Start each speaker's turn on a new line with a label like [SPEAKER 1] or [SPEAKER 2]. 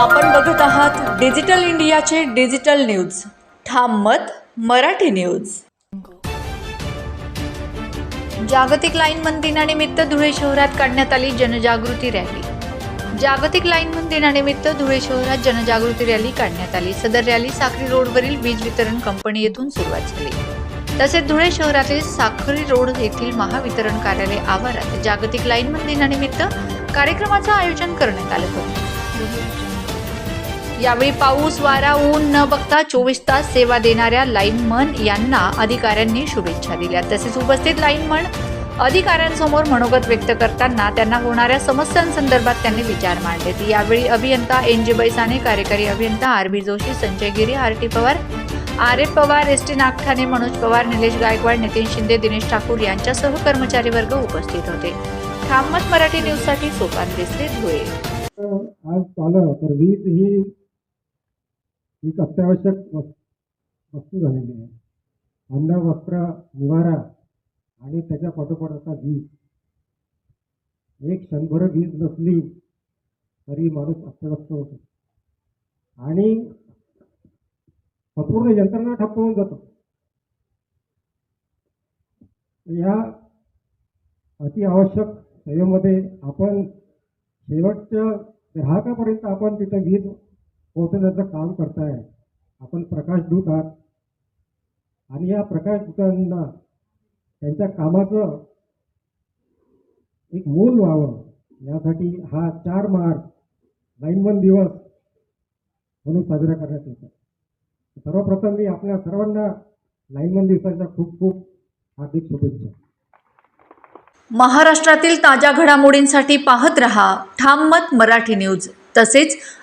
[SPEAKER 1] आपण बघत आहात डिजिटल इंडियाचे डिजिटल न्यूज. ठाम मत मराठी न्यूज. जागतिक लाईनमन दिनानिमित्त धुळे शहरात काढण्यात आली जनजागृती रॅली. जागतिक लाईनमन दिनानिमित्त धुळे शहरात जनजागृती रॅली काढण्यात आली. सदर रॅली साखरी रोडवरील वीज वितरण कंपनी येथून सुरुवात झाली. तसेच धुळे शहरातील साखरी रोड येथील महावितरण कार्यालय आवारात जागतिक लाईनमन दिनानिमित्त कार्यक्रमाचं आयोजन करण्यात आलं होतं. यावेळी पाऊस वारा ऊन न बघता चोवीस तास सेवा देणाऱ्या लाईनमन यांना अधिकाऱ्यांनी शुभेच्छा दिल्या. तसेच उपस्थित लाईनमन अधिकाऱ्यांसमोर मनोगत व्यक्त करताना त्यांना होणाऱ्या समस्यांसंदर्भात त्यांनी विचार मांडले. यावेळी अभियंता एन जी बैसाने कार्यकारी अभियंता R B Joshi Sanjay Giri R T Pawar R F Pawar S T Nagthane Manoj Pawar Nilesh Gaikwad Nitin Shinde Dinesh Thakur यांच्यासह कर्मचारी वर्ग उपस्थित होते. ठाममत मराठी न्यूजसाठी सोपान देसले धुळे.
[SPEAKER 2] आज पाहिलं तर वीज ही एक अत्यावश्यक वस्तू झालेली आहे. अन्न वस्त्र निवारा आणि त्याच्या पाठोपाठ आता वीज. एक क्षणभर वीज नसली तरी माणूस अस्तव्यस्त होतो. आणि संपूर्ण यंत्रणा ठप्प होऊन जातो. या अति आवश्यक सेवेमध्ये आपण शेवटच्या ग्राहकापर्यंत आपण तिथं वीज पोहोचवण्याचं काम करताय. आपण प्रकाशदूत आहात आणि या प्रकाशदूतांना त्यांच्या कामाचं एक मूल व्हावं. यासाठी हा चार मार्च लाईनमन दिवस म्हणून साजरा करण्यात येतो. सर्वप्रथम मी आपल्या सर्वांना लाईनमन दिवसाच्या खूप खूप हार्दिक शुभेच्छा.
[SPEAKER 1] महाराष्ट्रातील ताज्या घडामोडींसाठी पाहत रहा. ठाम मत मराठी न्यूज. तसेच